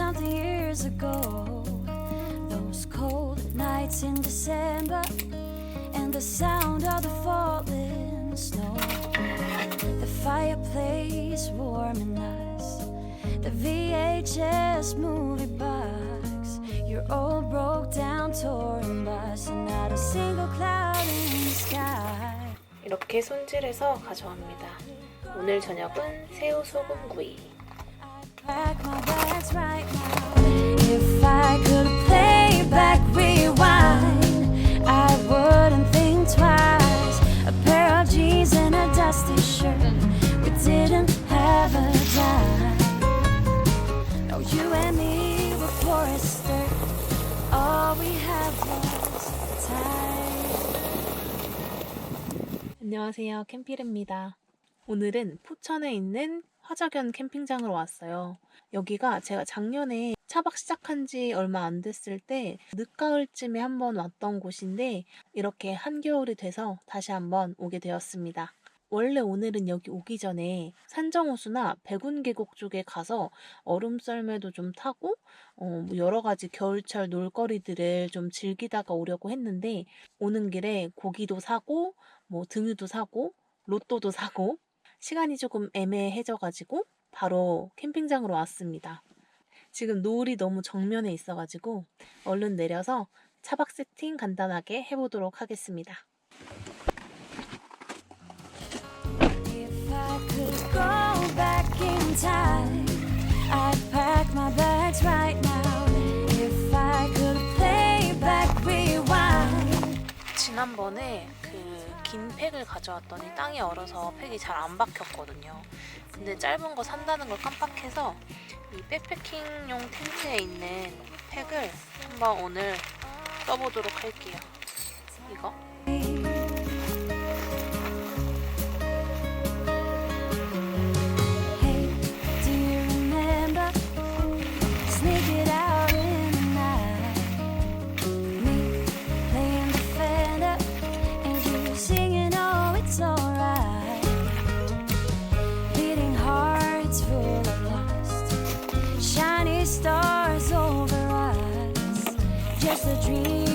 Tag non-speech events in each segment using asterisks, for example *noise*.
something years ago. Those cold nights in December, and the sound of the falling snow. The fireplace warming us, the VHS movie box, your old broke down touring bus, and not a single cloud in the sky. 이렇게 손질해서 가져갑니다. 오늘 저녁은 새우 소금구이. 안녕하세요. 캠피르입니다. 오늘은 포천에 있는 화자견 캠핑장을 왔어요. 여기가 제가 작년에 차박 시작한 지 얼마 안 됐을 때 늦가을쯤에 한번 왔던 곳인데 이렇게 한겨울이 돼서 다시 한번 오게 되었습니다. 원래 오늘은 여기 오기 전에 산정호수나 백운계곡 쪽에 가서 얼음 썰매도 좀 타고 어, 뭐 여러 가지 겨울철 놀거리들을 좀 즐기다가 오려고 했는데 오는 길에 고기도 사고 뭐 등유도 사고 로또도 사고 시간이 조금 애매해져가지고 바로 캠핑장으로 왔습니다. 지금 노을이 너무 정면에 있어가지고 얼른 내려서 차박 세팅 간단하게 해보도록 하겠습니다. 지난번에 그 긴 팩을 가져왔더니 땅이 얼어서 팩이 잘 안 박혔거든요. 근데 짧은 거 산다는 걸 깜빡해서 이 백패킹용 텐트에 있는 팩을 한번 오늘 써보도록 할게요. 이거. Stars over us. Just a dream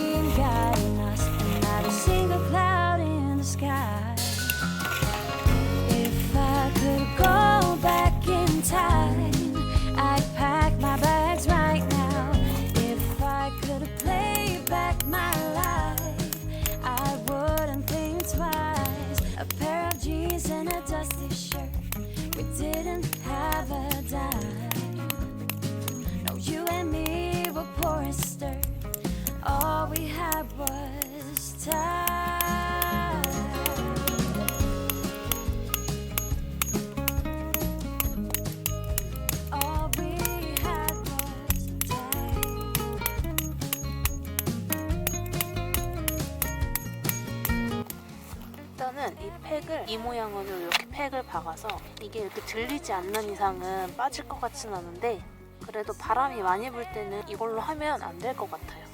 팩을 이 모양으로 이렇게 팩을 박아서 이게 이렇게 들리지 않는 이상은 빠질 것 같진 않은데 그래도 바람이 많이 불 때는 이걸로 하면 안 될 것 같아요.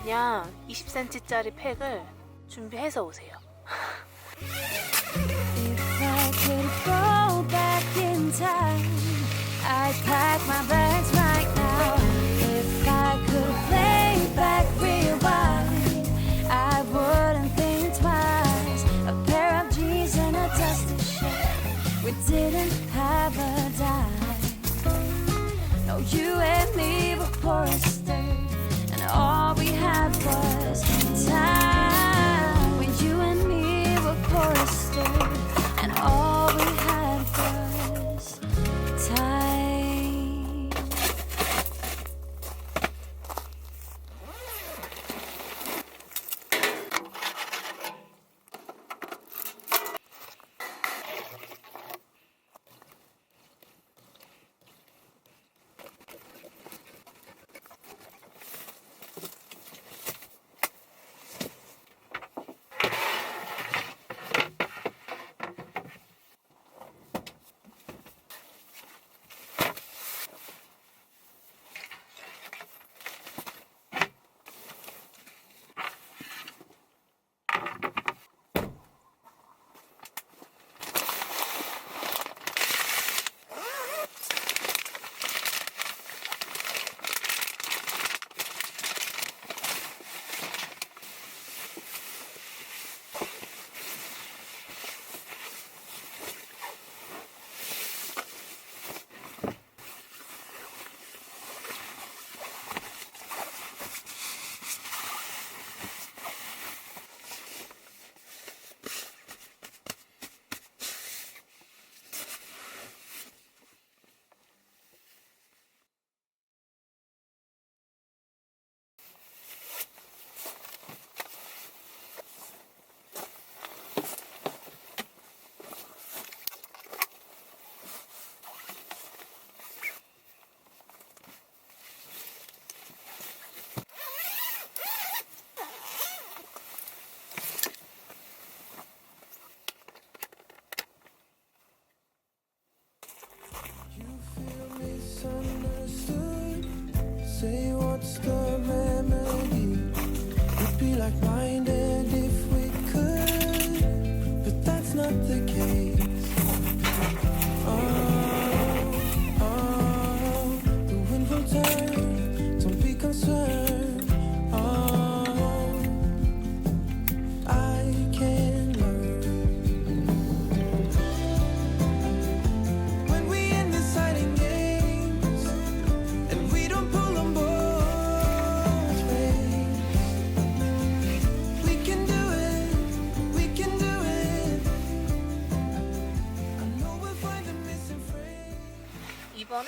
그냥 20cm짜리 팩을 준비해서 오세요. If I could go back in time, I'd pack my bags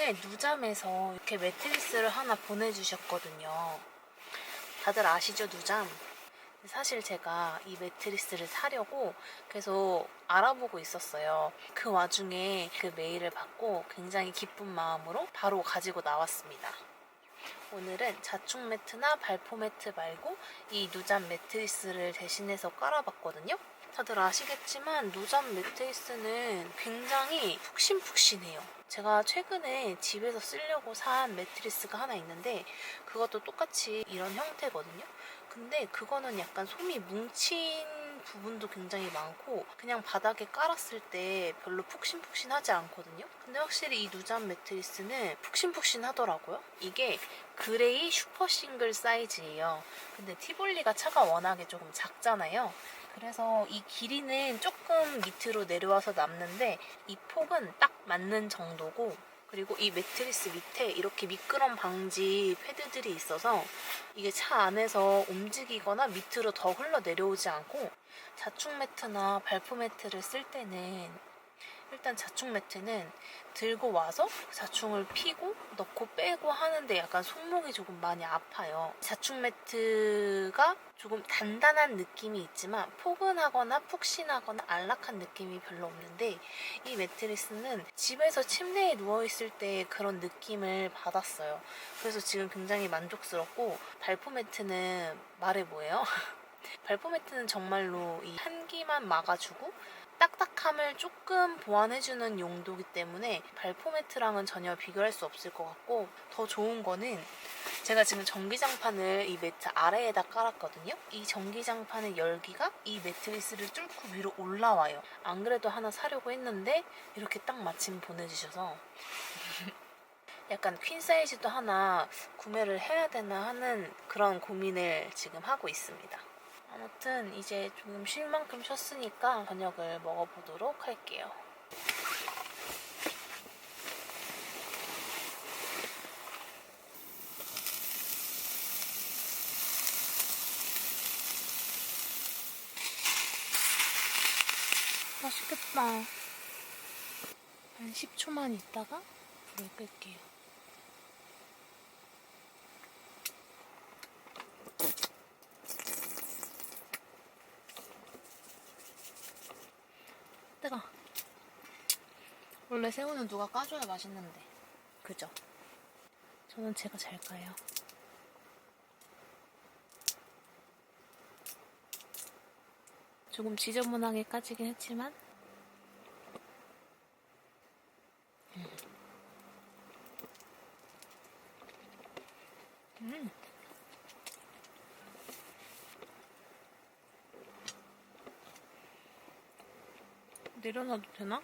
이번에 누잠에서 이렇게 매트리스를 하나 보내주셨거든요. 다들 아시죠, 누잠? 사실 제가 이 매트리스를 사려고 계속 알아보고 있었어요. 그 와중에 그 메일을 받고 굉장히 기쁜 마음으로 바로 가지고 나왔습니다. 오늘은 자축 매트나 발포 매트 말고 이 누잠 매트리스를 대신해서 깔아봤거든요. 다들 아시겠지만 누잠 매트리스는 굉장히 푹신푹신해요. 제가 최근에 집에서 쓰려고 산 매트리스가 하나 있는데 그것도 똑같이 이런 형태거든요. 근데 그거는 약간 솜이 뭉친 부분도 굉장히 많고 그냥 바닥에 깔았을 때 별로 푹신푹신하지 않거든요. 근데 확실히 이 누잠 매트리스는 푹신푹신하더라고요. 이게 그레이 슈퍼 싱글 사이즈예요. 근데 티볼리가 차가 워낙에 조금 작잖아요. 그래서 이 길이는 조금 밑으로 내려와서 남는데 이 폭은 딱 맞는 정도고 그리고 이 매트리스 밑에 이렇게 미끄럼 방지 패드들이 있어서 이게 차 안에서 움직이거나 밑으로 더 흘러 내려오지 않고 자축 매트나 발포 매트를 쓸 때는 일단 자축 매트는 들고 와서 자충을 피고 넣고 빼고 하는데 약간 손목이 조금 많이 아파요. 자축 매트가 조금 단단한 느낌이 있지만 포근하거나 푹신하거나 안락한 느낌이 별로 없는데 이 매트리스는 집에서 침대에 누워있을 때 그런 느낌을 받았어요. 그래서 지금 굉장히 만족스럽고 발포 매트는 말해 뭐예요? *laughs* 발포 매트는 정말로 이 한기만 막아주고 딱딱함을 조금 보완해주는 용도이기 때문에 발포 매트랑은 전혀 비교할 수 없을 것 같고 더 좋은 거는 제가 지금 전기장판을 이 매트 아래에다 깔았거든요. 이 전기장판의 열기가 이 매트리스를 뚫고 위로 올라와요. 안 그래도 하나 사려고 했는데 이렇게 딱 마침 보내주셔서 *laughs* 약간 퀸 사이즈도 하나 구매를 해야 되나 하는 그런 고민을 지금 하고 있습니다. 아무튼 이제 좀쉴 만큼 쉬었으니까 저녁을 먹어보도록 할게요. 맛있겠다. 한 10초만 있다가 불을 끌게요. 뜨거. 원래 새우는 누가 까줘야 맛있는데. 그죠? 저는 제가 잘 까요. 조금 지저분하게 까지긴 했지만 음. 내려놔도 되나?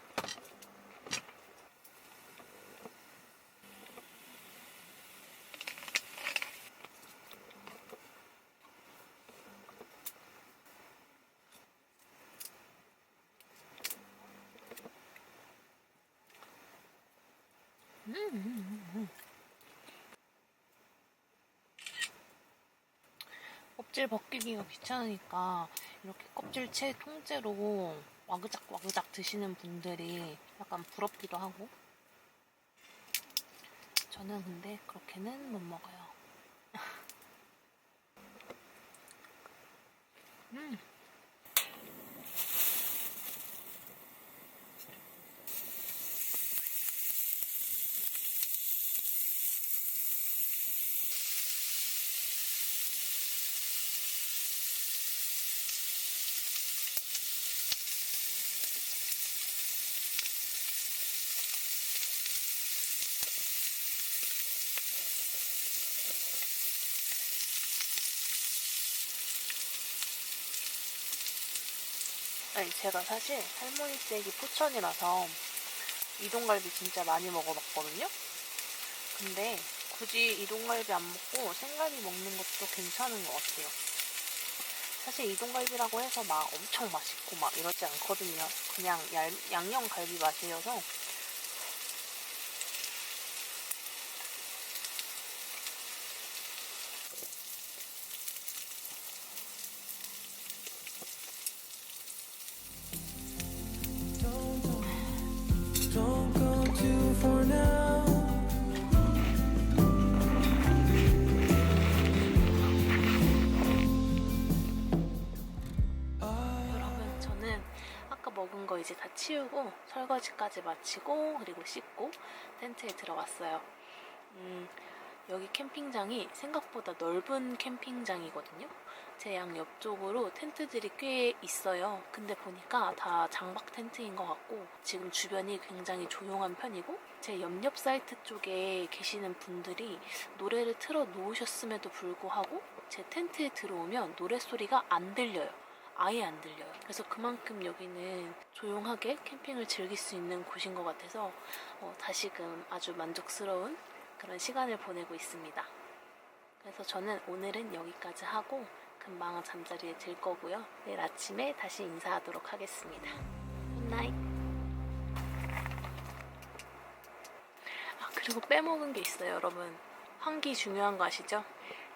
껍질 벗기기가 귀찮으니까 이렇게 껍질채 통째로 와그작 와그작 드시는 분들이 약간 부럽기도 하고 저는 근데 그렇게는 못 먹어요. *laughs* 음. 아니 제가 사실 할머니 댁이 포천이라서 이동갈비 진짜 많이 먹어봤거든요. 근데 굳이 이동갈비 안 먹고 생갈비 먹는 것도 괜찮은 것 같아요. 사실 이동갈비라고 해서 막 엄청 맛있고 막 이러지 않거든요. 그냥 얄- 양념갈비 맛이어서 이제 다 치우고 설거지까지 마치고 그리고 씻고 텐트에 들어갔어요. 음, 여기 캠핑장이 생각보다 넓은 캠핑장이거든요. 제 양 옆쪽으로 텐트들이 꽤 있어요. 근데 보니까 다 장박 텐트인 것 같고 지금 주변이 굉장히 조용한 편이고 제 옆옆 사이트 쪽에 계시는 분들이 노래를 틀어 놓으셨음에도 불구하고 제 텐트에 들어오면 노래 소리가 안 들려요. 아예 안 들려요. 그래서 그만큼 여기는 조용하게 캠핑을 즐길 수 있는 곳인 것 같아서 어, 다시금 아주 만족스러운 그런 시간을 보내고 있습니다. 그래서 저는 오늘은 여기까지 하고 금방 잠자리에 들 거고요. 내일 아침에 다시 인사하도록 하겠습니다. 굿나잇. 아, 그리고 빼먹은 게 있어요, 여러분. 환기 중요한 거 아시죠?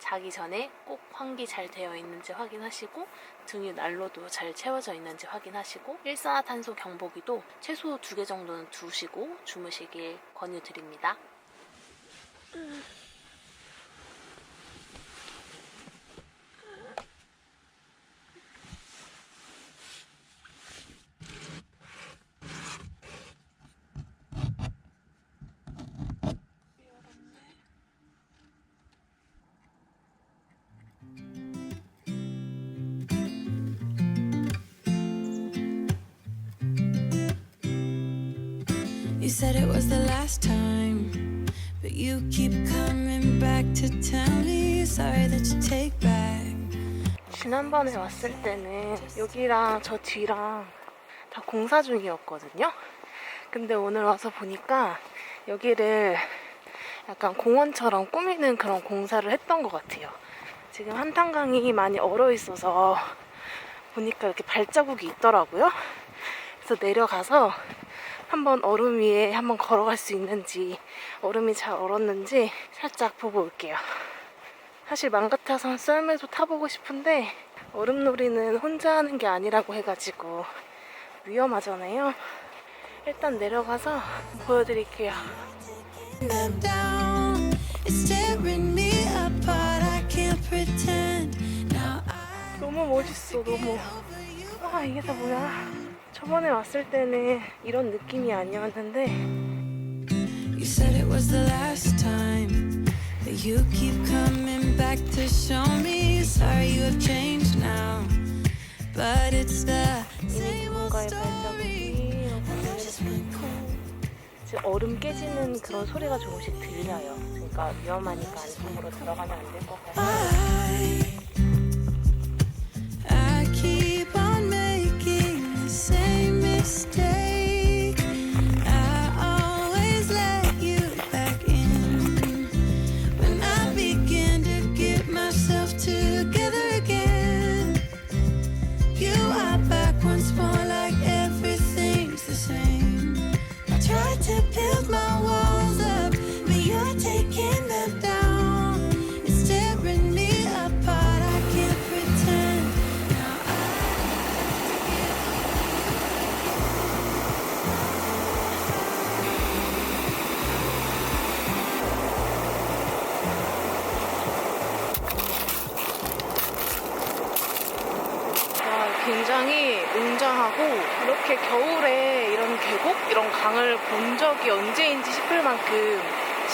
자기 전에 꼭 환기 잘 되어 있는지 확인하시고 등유 난로도 잘 채워져 있는지 확인하시고 일산화탄소 경보기도 최소 두 개 정도는 두시고 주무시길 권유드립니다. You said it was the last time, but you keep coming back to tell me sorry that you take back. 지난번에 왔을 때는 여기랑 저 뒤랑 다 공사 중이었거든요. 근데 오늘 와서 보니까 여기를 약간 공원처럼 꾸미는 그런 공사를 했던 것 같아요. 지금 한탄강이 많이 얼어 있어서 보니까 이렇게 발자국이 있더라고요. 그래서 내려가서 한번 얼음 위에 한번 걸어갈 수 있는지 얼음이 잘 얼었는지 살짝 보고 올게요. 사실 맘 같아선 썰매도 타보고 싶은데 얼음놀이는 혼자 하는 게 아니라고 해가지고 위험하잖아요. 일단 내려가서 보여드릴게요. 너무 멋있어, 너무. 아, 이게 다 뭐야. 저번에 왔을 때는 이런 느낌이 아니었는데 You said it was the last time. But you keep coming back to show me. Sorry you have changed now. But it's the 이미 same old 누군가의 story. 발자국이 cold. 지금 얼음 깨지는 그런 소리가 조금씩 들려요. 그러니까 위험하니까 안쪽으로 들어가면 안 될 것 같아요. I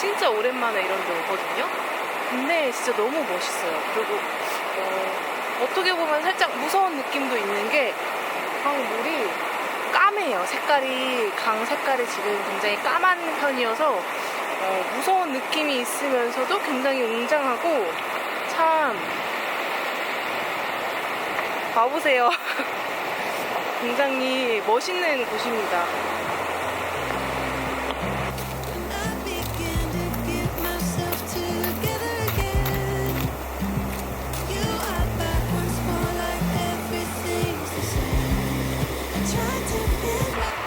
진짜 오랜만에 이런 데 오거든요. 근데 진짜 너무 멋있어요. 그리고 어, 어떻게 보면 살짝 무서운 느낌도 있는 게 강물이 까매요. 색깔이 강 색깔이 지금 굉장히 까만 편이어서 어, 무서운 느낌이 있으면서도 굉장히 웅장하고 참 봐보세요. *laughs* 굉장히 멋있는 곳입니다.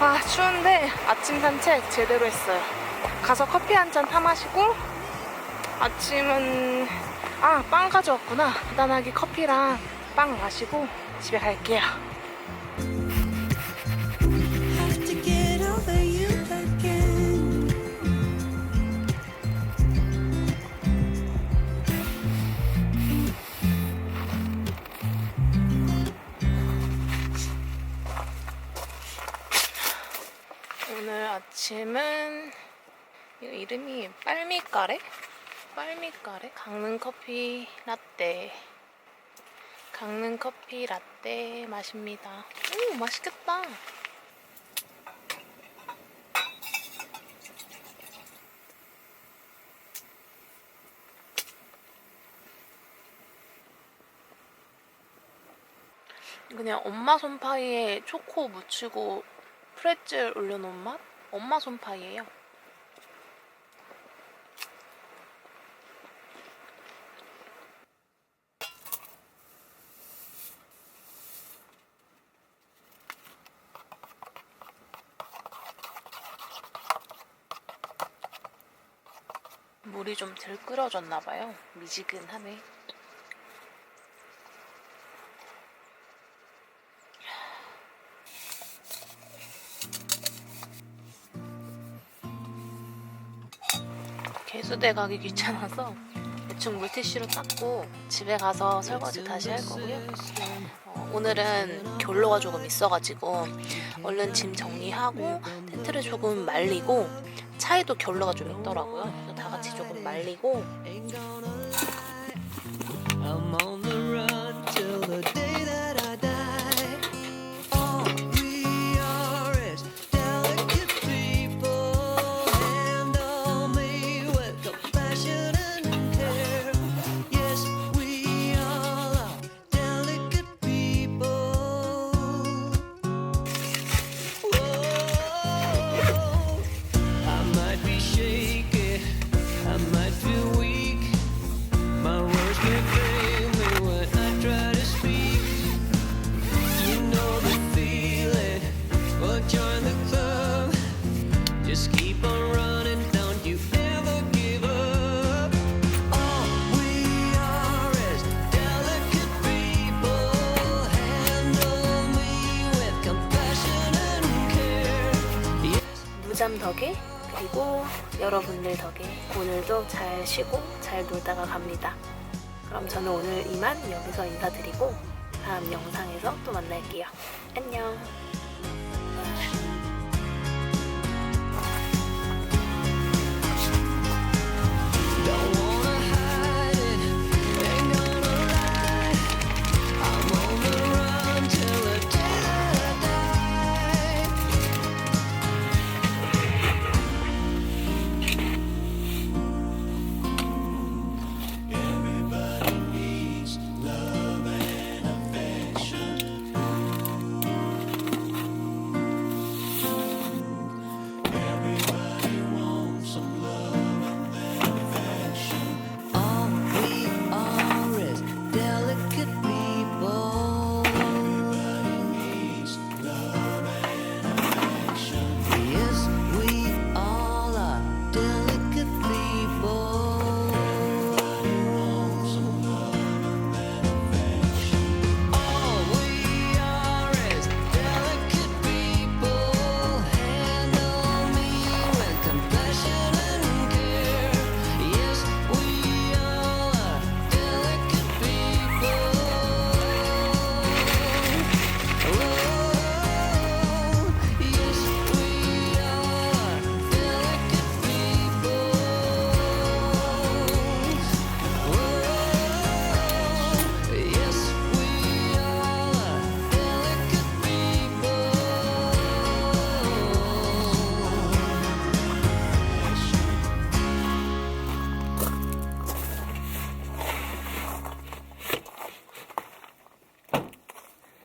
아, 추운데 아침 산책 제대로 했어요. 가서 커피 한 잔 타 마시고 아침은 아, 빵 가져왔구나. 간단하게 커피랑 빵 마시고 집에 갈게요. 아침은 이름이 빨미까레? 빨미까레? 강릉 커피 라떼. 강릉 커피 라떼 마십니다. 오, 맛있겠다. 그냥 엄마 손파이에 초코 묻히고 프레첼 올려놓은 맛? 엄마 손파이예요. 물이 좀 덜 끓여졌나 봐요. 미지근하네. 수대 가기 귀찮아서 대충 물티슈로 닦고 집에 가서 설거지 다시 할 거고요. 어, 오늘은 결로가 조금 있어가지고 얼른 짐 정리하고 텐트를 조금 말리고 차에도 결로가 좀 있더라고요. 그래서 다 같이 조금 말리고 무잠 덕에 그리고 여러분들 덕에 오늘도 잘 쉬고 잘 놀다가 갑니다. 그럼 저는 오늘 이만 여기서 인사드리고 다음 영상에서 또 만날게요. 안녕.